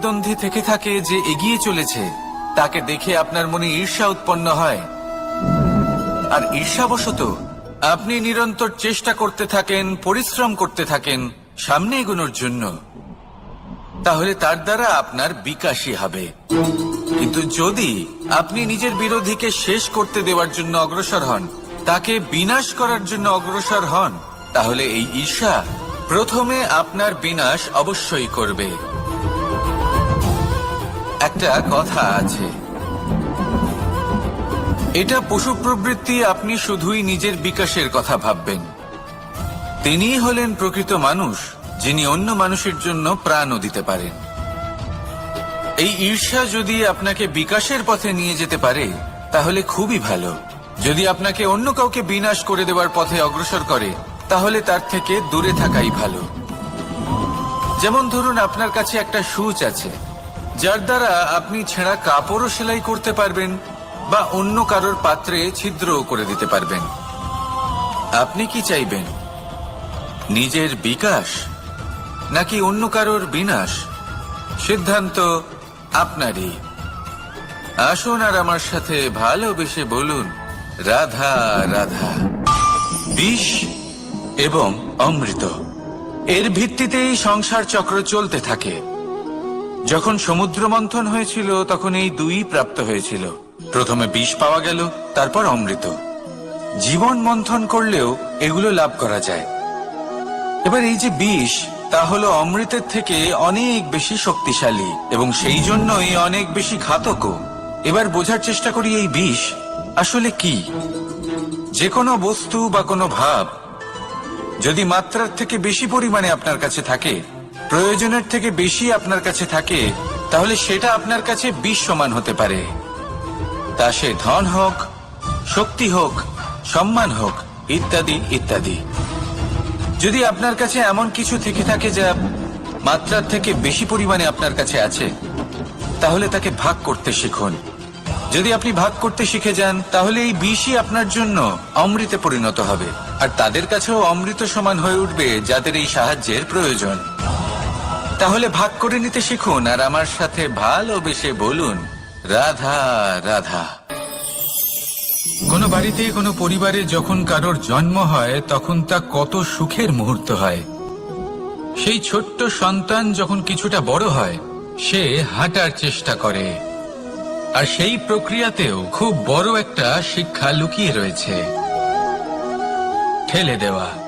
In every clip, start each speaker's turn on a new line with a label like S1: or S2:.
S1: দ্বন্দ্বে থেকে থাকে যে এগিয়ে চলেছে, তাকে দেখে আপনার মনে ঈর্ষা উৎপন্ন হয়। আর ঈর্ষাবশত, আপনি নিরন্তর চেষ্টা করতে থাকেন, পরিশ্রম করতে থাকেন, সামনে এগোনোর জন্য। তাহলে তার দ্বারা আপনার বিকাশই হবে। কিন্তু যদি আপনি নিজের বিরোধীকে শেষ করতে দেওয়ার জন্য অগ্রসর হন, তাকে বিনাশ করার জন্য অগ্রসর হন, তাহলে এই ঈর্ষা প্রথমে আপনার বিনাশ অবশ্যই করবে। একটা কথা আছে। এটা পশু প্রবৃত্তি আপনি শুধুই নিজের বিকাশের কথা ভাববেন। তিনিই হলেন প্রকৃত মানুষ, যিনি অন্য মানুষের জন্য প্রাণও দিতে পারেন। এই ঈর্ষা যদি আপনাকে বিকাশের পথে নিয়ে যেতে পারে, তাহলে খুবই ভালো। যদি আপনাকে অন্য কাউকে বিনাশ করে দেওয়ার পথে অগ্রসর করে, তাহলে তার থেকে দূরে থাকাই ভালো। যেমন ধরুন আপনার কাছে একটা সুচ আছে। যার দ্বারা আপনি ছেঁড়া কাপড়ও সেলাই করতে পারবেন বা অন্য কারোর পাত্রে ছিদ্রও করে দিতে পারবেন। আপনি কি চাইবেন? নিজের বিকাশ নাকি অন্য কারোর বিনাশ? সিদ্ধান্ত আপনারই। আসুন আর আমার সাথে ভালোবেসে বলুন, রাধা রাধা। বিষ এবং অমৃত। এর ভিত্তিতেই সংসার চক্র চলতে থাকে। যখন সমুদ্র মন্থন হয়েছিল, তখন এই দুই প্রাপ্ত হয়েছিল। প্রথমে বিষ পাওয়া গেল, তারপর অমৃত। জীবন মন্থন করলেও এগুলো লাভ করা যায়। এবার এই যে বিষ, তা হলো অমৃতের থেকে অনেক বেশি শক্তিশালী এবং সেই জন্যই অনেক বেশি ঘাতকও। এবার বোঝার চেষ্টা করি এই বিষ আসলে কি? যে কোনো বস্তু বা কোনো ভাব যদি মাত্রার থেকে বেশি পরিমাণে আপনার কাছে থাকে প্রয়োজনের থেকে বেশি আপনার কাছে থাকে, তাহলে সেটা আপনার কাছে বিষ সমান হতে পারে। তা সে ধন হোক, শক্তি হোক, সম্মান হোক, ইত্যাদি ইত্যাদি। যদি আপনার কাছে এমন কিছু থেকে থাকে যা মাত্রার থেকে বেশি পরিমাণে আপনার কাছে আছে, তাহলে তাকে ভাগ করতে শিখুন। যদি আপনি ভাগ করতে শিখে যান, তাহলে এই বিষই আপনার জন্য অমৃতে পরিণত হবে। আর তাদের কাছেও অমৃত সমান হয়ে উঠবে যাদের এই সাহায্যের প্রয়োজন। তাহলে ভাগ করে নিতে শিখুন, আর আমার সাথে ভালোবেসে বলুন, রাধা রাধা। কোনো বাড়িতে, কোনো পরিবারে যখন কারোর জন্ম হয়, তখন তা কত সুখের মুহূর্ত হয়। সেই ছোট্ট সন্তান যখন কিছুটা বড় হয়, সে হাঁটার চেষ্টা করে। আর সেই প্রক্রিয়াতেও খুব বড় একটা শিক্ষা লুকিয়ে রয়েছে। ঠেলে দেওয়া।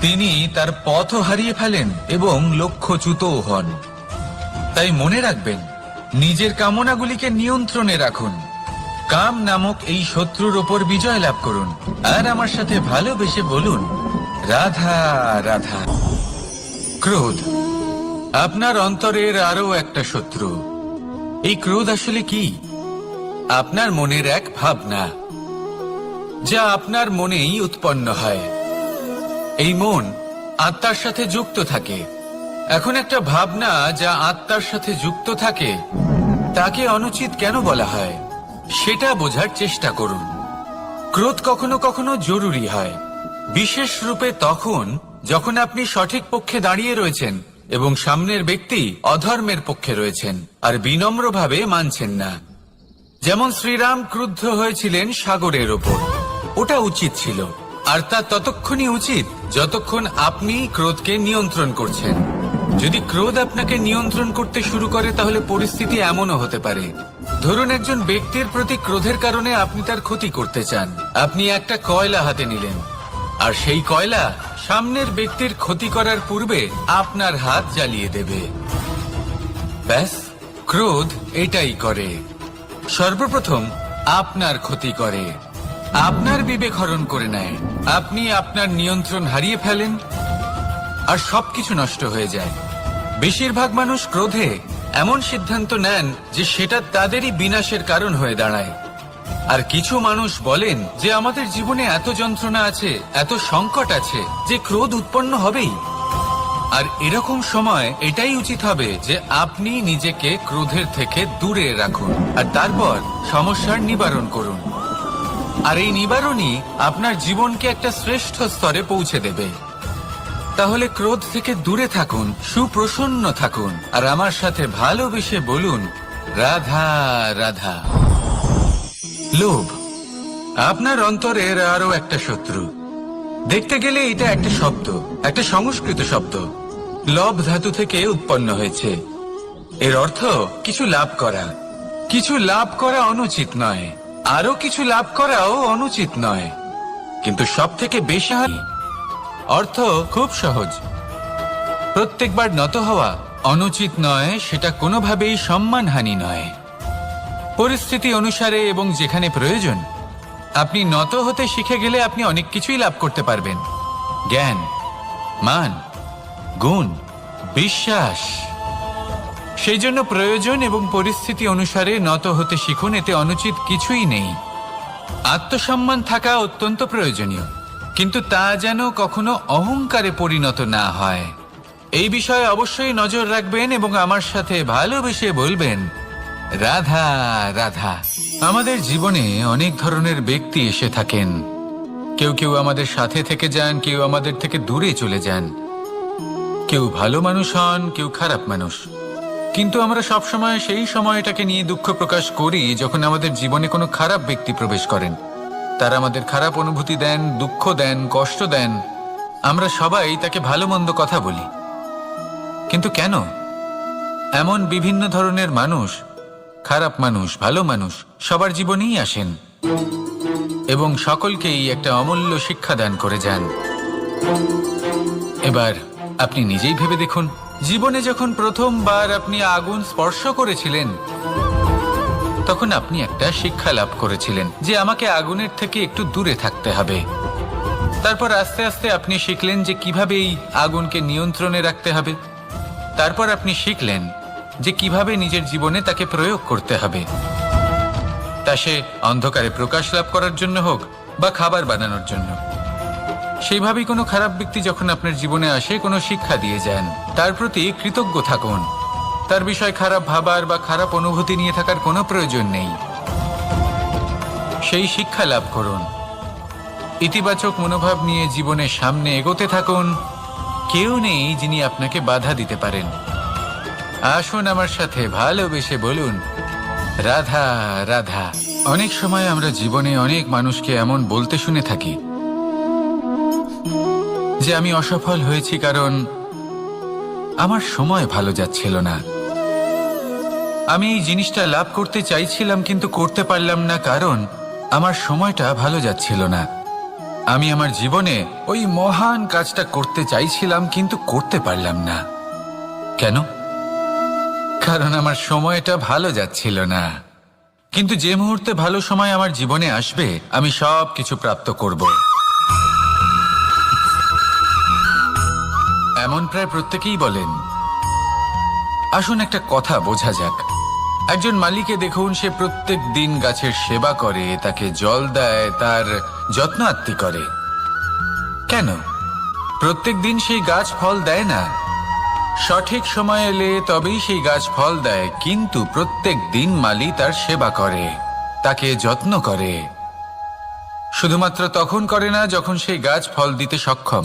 S1: তিনি তার পথও হারিয়ে ফেলেন এবং লক্ষ্যচ্যুতও হন। তাই মনে রাখবেন, নিজের কামনাগুলিকে নিয়ন্ত্রণে রাখুন। কাম নামক এই শত্রুর ওপর বিজয় লাভ করুন। আর আমার সাথে ভালোবেসে বলুন, রাধা রাধা। ক্রোধ, আপনার অন্তরের আরও একটা শত্রু। এই ক্রোধ আসলে কি? আপনার মনের এক ভাবনা, যা আপনার মনেই উৎপন্ন হয়। এই মন আত্মার সাথে যুক্ত থাকে। এখন একটা ভাবনা যা আত্মার সাথে যুক্ত থাকে, তাকে অনুচিত কেন বলা হয়? সেটা বোঝার চেষ্টা করুন। ক্রোধ কখনো কখনো জরুরি হয়। বিশেষ রূপে তখন যখন আপনি সঠিক পক্ষে দাঁড়িয়ে রয়েছেন এবং সামনের ব্যক্তি অধর্মের পক্ষে রয়েছেন আর বিনম্রভাবে মানছেন না। যেমন শ্রীরাম ক্রুদ্ধ হয়েছিলেন সাগরের ওপর। ওটা উচিত ছিল। আর তা ততক্ষণই উচিত যতক্ষণ আপনি ক্রোধকে নিয়ন্ত্রণ করছেন। যদি ক্রোধ আপনাকে নিয়ন্ত্রণ করতে শুরু করে, তাহলে পরিস্থিতি এমনও হতে পারে। ধরুন একজন ব্যক্তির প্রতি ক্রোধের কারণে আপনি তার ক্ষতি করতে চান। আপনি একটা কয়লা হাতে নিলেন। আর সেই কয়লা সামনের ব্যক্তির ক্ষতি করার পূর্বে আপনার হাত জ্বালিয়ে দেবে। ব্যাস, ক্রোধ এটাই করে। সর্বপ্রথম আপনার ক্ষতি করে। আপনার বিবেক হরণ করে নেয়। আপনি আপনার নিয়ন্ত্রণ হারিয়ে ফেলেন আর সবকিছু নষ্ট হয়ে যায়। বেশিরভাগ মানুষ ক্রোধে এমন সিদ্ধান্ত নেন যে সেটা তাদেরই বিনাশের কারণ হয়ে দাঁড়ায়। আর কিছু মানুষ বলেন যে আমাদের জীবনে এত যন্ত্রণা আছে, এত সংকট আছে যে ক্রোধ উৎপন্ন হবেই। আর এরকম সময় এটাই উচিত হবে যে আপনি নিজেকে ক্রোধের থেকে দূরে রাখুন। আর তারপর সমস্যার নিবারণ করুন। আর এই নিবারণই আপনার জীবনকে একটা শ্রেষ্ঠ স্তরে পৌঁছে দেবে। তাহলে ক্রোধ থেকে দূরে থাকুন, সুপ্রসন্ন থাকুন, আর আমার সাথে ভালোবেসে বলুন, রাধা রাধা। লোভ, আপনার অন্তরের আরও একটা শত্রু। দেখতে গেলে এটা একটা শব্দ, একটা সংস্কৃত শব্দ। লব ধাতু থেকে উৎপন্ন হয়েছে। এর অর্থ কিছু লাভ করা। কিছু লাভ করা অনুচিত নয়। আরও কিছু লাভ করাও অনুচিত নয়। কিন্তু সব থেকে বেশি অর্থ খুব সহজ। প্রত্যেকবার নত হওয়া অনুচিত নয়, সেটা কোনোভাবেই সম্মানহানি নয়। পরিস্থিতি অনুসারে এবং যেখানে প্রয়োজন, আপনি নত হতে শিখে গেলে আপনি অনেক কিছুই লাভ করতে পারবেন। জ্ঞান, মান, গুণ, বিশ্বাস। সেই জন্য প্রয়োজন এবং পরিস্থিতি অনুসারে নত হতে শিখুন, এতে অনুচিত কিছুই নেই। আত্মসম্মান থাকা অত্যন্ত প্রয়োজনীয়, কিন্তু তা যেন কখনো অহংকারে পরিণত না হয়। এই বিষয়ে অবশ্যই নজর রাখবেন এবং আমার সাথে ভালোবেসে বলবেন, রাধা রাধা। আমাদের জীবনে অনেক ধরনের ব্যক্তি এসে থাকেন। কেউ কেউ আমাদের সাথে থেকে যান, কেউ আমাদের থেকে দূরে চলে যান। কেউ ভালো মানুষ হন, কেউ খারাপ মানুষ। কিন্তু আমরা সবসময় সেই সময়টাকে নিয়ে দুঃখ প্রকাশ করি যখন আমাদের জীবনে কোনো খারাপ ব্যক্তি প্রবেশ করেন। তারা আমাদের খারাপ অনুভূতি দেন, দুঃখ দেন, কষ্ট দেন। আমরা সবাই তাকে ভালো মন্দ কথা বলি। কিন্তু কেন? এমন বিভিন্ন ধরনের মানুষ, খারাপ মানুষ, ভালো মানুষ সবার জীবনেই আসেন এবং সকলকেই একটা অমূল্য শিক্ষা দান করে যান। এবার আপনি নিজেই ভেবে দেখুন। জীবনে যখন প্রথমবার আপনি আগুন স্পর্শ করেছিলেন, তখন আপনি একটা শিক্ষা লাভ করেছিলেন যে আমাকে আগুনের থেকে একটু দূরে থাকতে হবে। তারপর আস্তে আস্তে আপনি শিখলেন যে কীভাবে এই আগুনকে নিয়ন্ত্রণে রাখতে হবে। তারপর আপনি শিখলেন যে কীভাবে নিজের জীবনে তাকে প্রয়োগ করতে হবে। তা সে অন্ধকারে প্রকাশ লাভ করার জন্য হোক বা খাবার বানানোর জন্য। সেইভাবেই কোনো খারাপ ব্যক্তি যখন আপনার জীবনে আসে, কোনো শিক্ষা দিয়ে যান। তার প্রতি কৃতজ্ঞ থাকুন। তার বিষয় খারাপ ভাবার বা খারাপ অনুভূতি নিয়ে থাকার কোনো প্রয়োজন নেই। সেই শিক্ষা লাভ করুন। ইতিবাচক মনোভাব নিয়ে জীবনের সামনে এগোতে থাকুন। কেউ নেই যিনি আপনাকে বাধা দিতে পারেন। আসুন আমার সাথে ভালোবেসে বলুন, রাধা রাধা। অনেক সময় আমরা জীবনে অনেক মানুষকে এমন বলতে শুনে থাকি। যে আমি অসফল হয়েছি কারণ আমার সময় ভালো যাচ্ছিল না। আমি এই জিনিসটা লাভ করতে চাইছিলাম কিন্তু করতে পারলাম না কারণ আমার সময়টা ভালো যাচ্ছিল না। আমি আমার জীবনে ওই মহান কাজটা করতে চাইছিলাম কিন্তু করতে পারলাম না। কেন? কারণ আমার সময়টা ভালো যাচ্ছিল না। কিন্তু যে মুহূর্তে ভালো সময় আমার জীবনে আসবে, আমি সব কিছু প্রাপ্ত করব। এমন প্রায় প্রত্যেকেই বলেন, আসুন একটা কথা বোঝা যাক। একজন মালিকে দেখুন, সে প্রত্যেক দিন গাছের সেবা করে, তাকে জল দেয়, তার যত্ন আত্মি করে। কেন? প্রত্যেক দিন সেই গাছ ফল দেয় না? সঠিক সময় এলে তবেই সেই গাছ ফল দেয়, কিন্তু প্রত্যেক দিন মালি তার সেবা করে, তাকে যত্ন করে। শুধুমাত্র তখন করে না, যখন সেই গাছ ফল দিতে সক্ষম।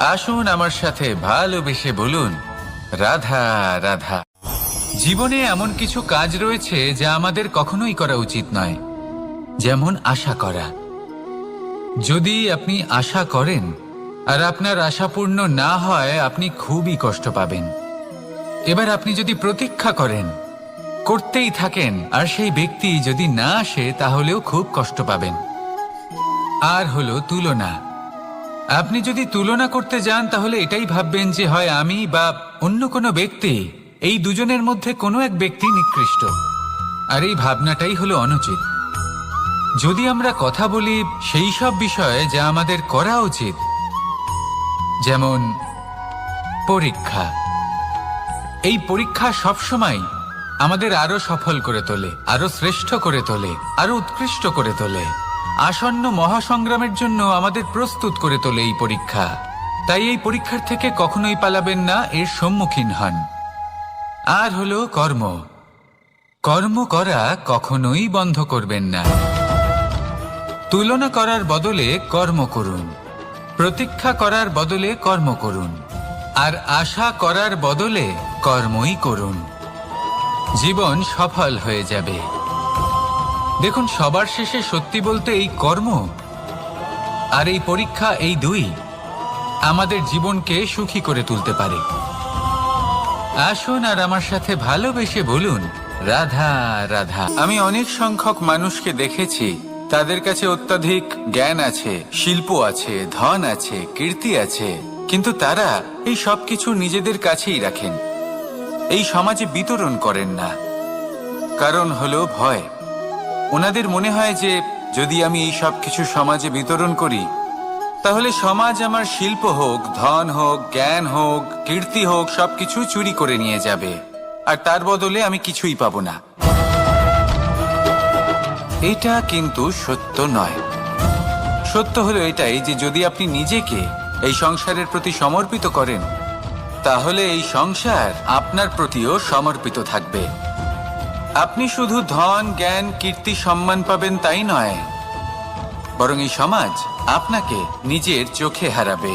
S1: আসুন আমার সাথে ভালোবেসে বলুন, রাধা রাধা। জীবনে এমন কিছু কাজ রয়েছে যা আমাদের কখনোই করা উচিত নয়, যেমন আশা করা। যদি আপনি আশা করেন আর আপনার আশা পূর্ণ না হয়, আপনি খুবই কষ্ট পাবেন। এবার আপনি যদি প্রতীক্ষা করেন, করতেই থাকেন, আর সেই ব্যক্তি যদি না আসে, তাহলেও খুব কষ্ট পাবেন। আর হলো তুলনা। আপনি যদি তুলনা করতে যান, তাহলে এটাই ভাববেন যে হয় আমি বা অন্য কোনো ব্যক্তি, এই দুজনের মধ্যে কোনো এক ব্যক্তি নিকৃষ্ট। আর এই ভাবনাটাই হলো অনুচিত। যদি আমরা কথা বলি সেই সব বিষয়ে যা আমাদের করা উচিত, যেমন পরীক্ষা। এই পরীক্ষা সবসময় আমাদের আরও সফল করে তোলে, আরও শ্রেষ্ঠ করে তোলে, আরও উৎকৃষ্ট করে তোলে। আসন্ন মহাসংগ্রামের জন্য আমাদের প্রস্তুত করে তোলে এই পরীক্ষা। তাই এই পরীক্ষার থেকে কখনোই পালাবেন না, এর সম্মুখীন হন। আর হলো কর্ম। কর্ম করা কখনোই বন্ধ করবেন না। তুলনা করার বদলে কর্ম করুন। প্রতীক্ষা করার বদলে কর্ম করুন। আর আশা করার বদলে কর্মই করুন। জীবন সফল হয়ে যাবে। দেখুন, সবার শেষে সত্যি বলতে এই কর্ম আর এই পরীক্ষা এই দুই আমাদের জীবনকে সুখী করে তুলতে পারে। আসুন আর আমার সাথে ভালোবেসে বলুন, রাধা রাধা। আমি অনেক সংখ্যক মানুষকে দেখেছি, তাদের কাছে অত্যাধিক জ্ঞান আছে, শিল্প আছে, ধন আছে, কীর্তি আছে, কিন্তু তারা এই সব কিছু নিজেদের কাছেই রাখেন। এই সমাজে বিতরণ করেন না, কারণ হলো ভয়। ওনাদের মনে হয় যে যদি আমি এই সব কিছু সমাজে বিতরণ করি, তাহলে সমাজ আমার শিল্প হোক, ধন হোক, জ্ঞান হোক, কীর্তি হোক, সবকিছু চুরি করে নিয়ে যাবে। আর তার বদলে আমি কিছুই পাবো না। এটা কিন্তু সত্য নয়। সত্য হলো এটাই যে যদি আপনি নিজেকে এই সংসারের প্রতি সমর্পিত করেন, তাহলে এই সংসার আপনার প্রতিও সমর্পিত থাকবে। আপনি শুধু ধন, জ্ঞান, কীর্তি, সম্মান পাবেন তাই নয়। বরং এই সমাজ আপনাকে নিজের চোখে হারাবে,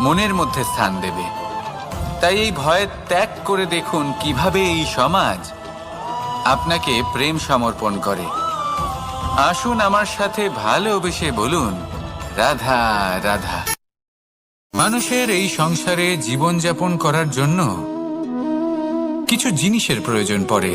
S1: মনের মধ্যে স্থান দেবে। তাই এই ভয় ত্যাগ করে দেখুন কীভাবে এই সমাজ আপনাকে প্রেম সমর্পণ করে। আসুন আমার সাথে ভালোবেসে বলুন, রাধা রাধা। মানুষের এই সংসারে জীবনযাপন করার জন্য কিছু জিনিসের প্রয়োজন পড়ে।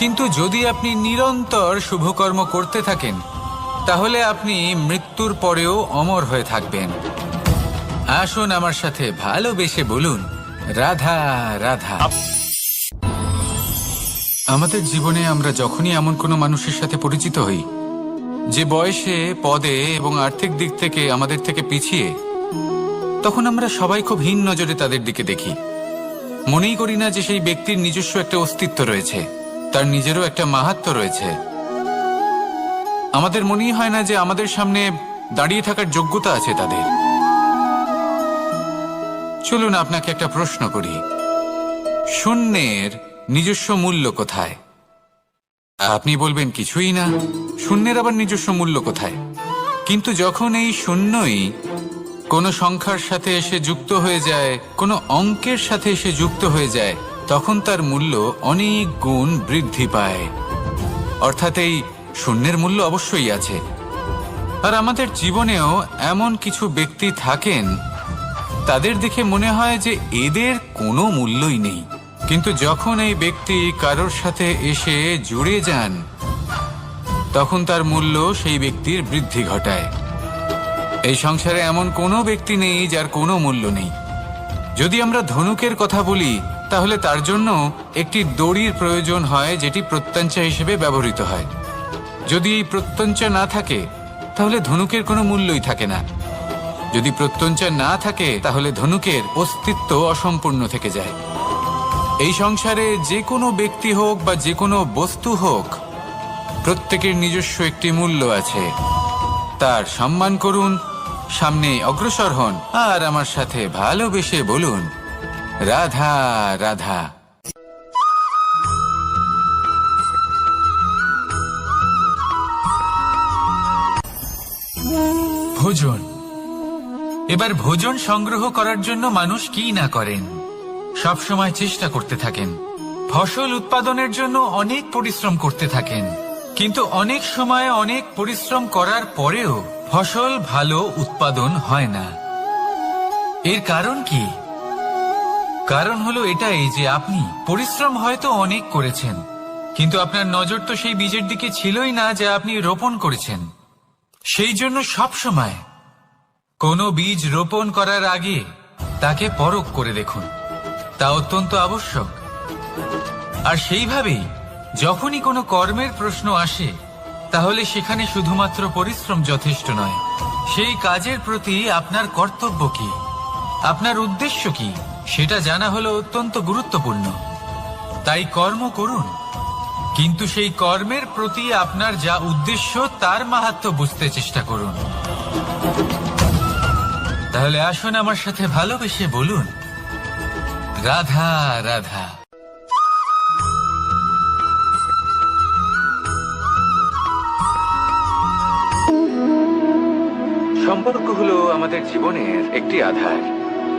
S1: কিন্তু যদি আপনি নিরন্তর শুভকর্ম করতে থাকেন, তাহলে আপনি মৃত্যুর পরেও অমর হয়ে থাকবেন। আসুন আমার সাথে ভালোবেসে বলুন, রাধা রাধা। আমাদের জীবনে আমরা যখনই এমন কোনো মানুষের সাথে পরিচিত হই, যে বয়সে, পদে এবং আর্থিক দিক থেকে আমাদের থেকে পিছিয়ে, তখন আমরা সবাই খুব হীন নজরে তাদের দিকে দেখি। মনেই করি না যে সেই ব্যক্তির নিজস্ব একটা অস্তিত্ব রয়েছে। তার নিজেরও একটা মাহাত্ম রয়েছে। আমাদের মনেই হয় না যে আমাদের সামনে দাঁড়িয়ে থাকার যোগ্যতা আছে তাদের। চলুন আপনাকে একটা প্রশ্ন করি। শূন্যের নিজস্ব মূল্য কোথায়? আপনি বলবেন কিছুই না, শূন্যের আবার নিজস্ব মূল্য কোথায়? কিন্তু যখন এই শূন্যই কোনো সংখ্যার সাথে এসে যুক্ত হয়ে যায়, কোনো অঙ্কের সাথে এসে যুক্ত হয়ে যায় তখন তার মূল্য অনেক গুণ বৃদ্ধি পায়। অর্থাৎ এই শূন্যের মূল্য অবশ্যই আছে। আর আমাদের জীবনেও এমন কিছু ব্যক্তি থাকেন, তাদের দেখে মনে হয় যে এদের কোনো মূল্যই নেই। কিন্তু যখন এই ব্যক্তি কারোর সাথে এসে জুড়ে যান, তখন তার মূল্য সেই ব্যক্তির বৃদ্ধি ঘটায়। এই সংসারে এমন কোনো ব্যক্তি নেই যার কোনো মূল্য নেই। যদি আমরা ধনুকের কথা বলি তাহলে তার জন্য একটি দড়ির প্রয়োজন হয় যেটি প্রত্যঞ্চা হিসেবে ব্যবহৃত হয়। যদি এই প্রত্যঞ্চা না থাকে, তাহলে ধনুকের কোনো মূল্যই থাকে না। যদি প্রত্যঞ্চা না থাকে, তাহলে ধনুকের অস্তিত্ব অসম্পূর্ণ থেকে যায়। এই সংসারে যে কোনো ব্যক্তি হোক বা যে কোনো বস্তু হোক, প্রত্যেকের নিজস্ব একটি মূল্য আছে। তার সম্মান করুন সামনে অগ্রসর হন, আর আমার সাথে ভালোবেসে বলুন রাধা রাধা। ভোজন। এবার ভোজন সংগ্রহ করার জন্য মানুষ কি না করেন? সব সময় চেষ্টা করতে থাকেন। ফসল উৎপাদনের জন্য অনেক পরিশ্রম করতে থাকেন। কিন্তু অনেক সময় অনেক পরিশ্রম করার পরেও ফসল ভালো উৎপাদন হয় না। এর কারণ কি? কারণ হলো এটাই যে আপনি পরিশ্রম হয়তো অনেক করেছেন, কিন্তু আপনার নজর তো সেই বীজের দিকে ছিলই না যা আপনি রোপণ করেছেন। সেই জন্য সব সময় কোনো বীজ রোপণ করার আগে তাকে পরখ করে দেখুন। তা অত্যন্ত আবশ্যক। আর সেইভাবেই যখনই কোনো কর্মের প্রশ্ন আসে, তাহলে সেখানে শুধুমাত্র পরিশ্রম যথেষ্ট নয়, সেই কাজের প্রতি আপনার কর্তব্য কি? আপনার উদ্দেশ্য কি? সেটা জানা হলো অত্যন্ত গুরুত্বপূর্ণ। তাই কর্ম করুন। কিন্তু সেই কর্মের প্রতি আপনার যা উদ্দেশ্য, তার মাহাত্ম বুঝতে চেষ্টা করুন। তাহলে আসুন আমার সাথে ভালোবেসে বলুন, রাধা রাধা। সম্পর্ক হলো আমাদের জীবনের একটি আধার।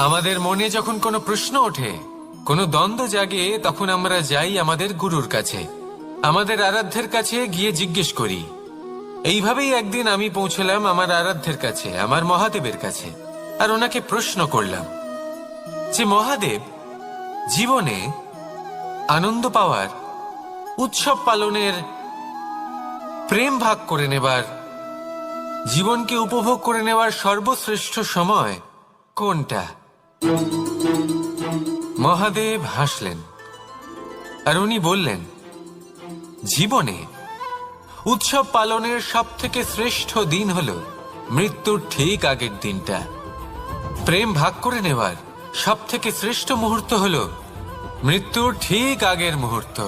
S2: আমাদের মনে যখন কোনো প্রশ্ন ওঠে, কোনো দ্বন্দ্ব জাগে, তখন আমরা যাই আমাদের গুরুর কাছে, আমাদের আরাধ্যের কাছে গিয়ে জিজ্ঞেস করি। এইভাবেই একদিন আমি পৌঁছলাম আমার আরাধ্যের কাছে, আমার মহাদেবের কাছে, আর ওনাকে প্রশ্ন করলাম যে, মহাদেব, জীবনে আনন্দ পাওয়ার, উৎসব পালনের প্রেম ভাগ করে নেবার, জীবনকে উপভোগ করে নেওয়ার সর্বশ্রেষ্ঠ সময় কোনটা? মহাদেব হাসলেন আর উনি বললেন, জীবনে উৎসব পালনের সব থেকে শ্রেষ্ঠ দিন হল মৃত্যুর ঠিক আগের দিনটা। প্রেম ভাগ করে নেওয়ার সব থেকে শ্রেষ্ঠ মুহূর্ত হল মৃত্যুর ঠিক আগের মুহূর্ত।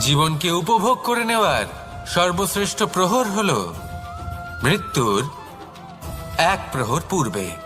S2: জীবনকে উপভোগ করে নেওয়ার সর্বশ্রেষ্ঠ প্রহর হল মৃত্যুর এক প্রহর পূর্বে।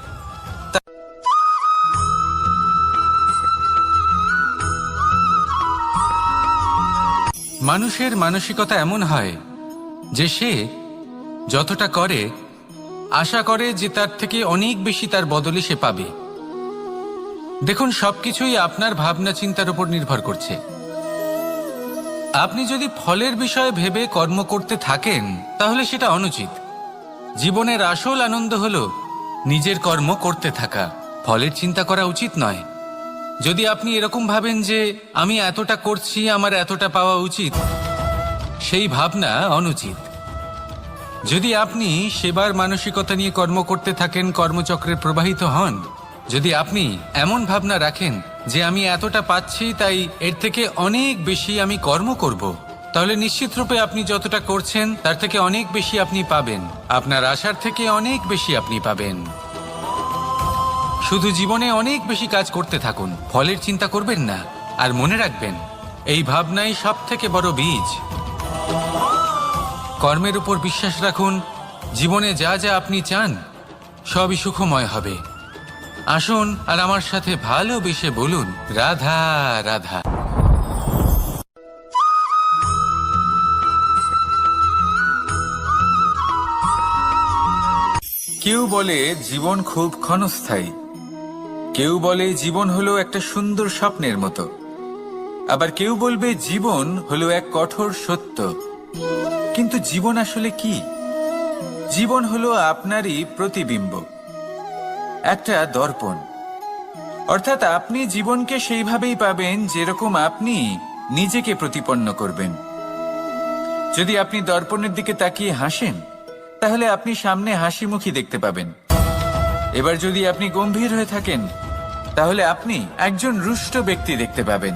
S1: মানুষের মানসিকতা এমন হয় যে সে যতটা করে, আশা করে যে তার থেকে অনেক বেশি তার বদলে সে পাবে। দেখুন, সবকিছুই আপনার ভাবনা চিন্তার উপর নির্ভর করছে। আপনি যদি ফলের বিষয়ে ভেবে কর্ম করতে থাকেন, তাহলে সেটা অনুচিত। জীবনের আসল আনন্দ হল নিজের কর্ম করতে থাকা। ফলের চিন্তা করা উচিত নয়। যদি আপনি এরকম ভাবেন যে আমি এতটা করছি, আমার এতটা পাওয়া উচিত, সেই ভাবনা অনুচিত। যদি আপনি সেবার মানসিকতা নিয়ে কর্ম করতে থাকেন, কর্মচক্রে প্রবাহিত হন, যদি আপনি এমন ভাবনা রাখেন যে আমি এতটা পাচ্ছি, তাই এর থেকে অনেক বেশি আমি কর্ম করব, তাহলে নিশ্চিত রূপে আপনি যতটা করছেন, তার থেকে অনেক বেশি আপনি পাবেন। আপনার আশার থেকে অনেক বেশি আপনি পাবেন। শুধু জীবনে অনেক বেশি কাজ করতে থাকুন, ফলের চিন্তা করবেন না, আর মনে রাখবেন, এই ভাবনাই সব থেকে বড় বীজ। কর্মের উপর বিশ্বাস রাখুন, জীবনে যা যা আপনি চান, সবই সুখময় হবে। আসুন আর আমার সাথে ভালোবেসে বলুন, রাধা রাধা। কেউ বলে জীবন খুব ক্ষণস্থায়ী। কেউ বলে জীবন হলো একটা সুন্দর স্বপ্নের মতো। আবার কেউ বলবে জীবন হলো এক কঠোর সত্য। কিন্তু জীবন আসলে কি? জীবন হলো আপনারই প্রতিবিম্ব। একটা দর্পণ। অর্থাৎ আপনি জীবনকে সেইভাবেই পাবেন যেরকম আপনি নিজেকে প্রতিপন্ন করবেন। যদি আপনি দর্পণের দিকে তাকিয়ে হাসেন, তাহলে আপনি সামনে হাসি মুখী দেখতে পাবেন। এবার যদি আপনি গম্ভীর হয়ে থাকেন তাহলে আপনি একজন রুষ্ট ব্যক্তি দেখতে পাবেন।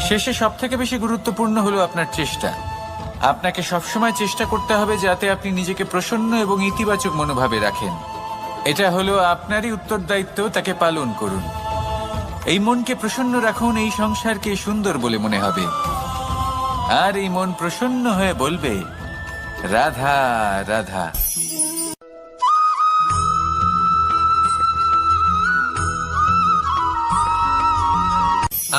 S1: শেষে সব থেকে বেশি গুরুত্বপূর্ণ হলো আপনার চেষ্টা। আপনাকে সবসময় চেষ্টা করতে হবে যাতে আপনি নিজেকে প্রসন্ন এবং ইতিবাচক মনোভাবে রাখেন। এটা হলো আপনারই উত্তরদায়িত্ব, তাকে পালন করুন। এই মনকে প্রসন্ন রাখুন, এই সংসারকে সুন্দর বলে মনে হবে। আর এই মন প্রসন্ন হয়ে বলবে, রাধা রাধা।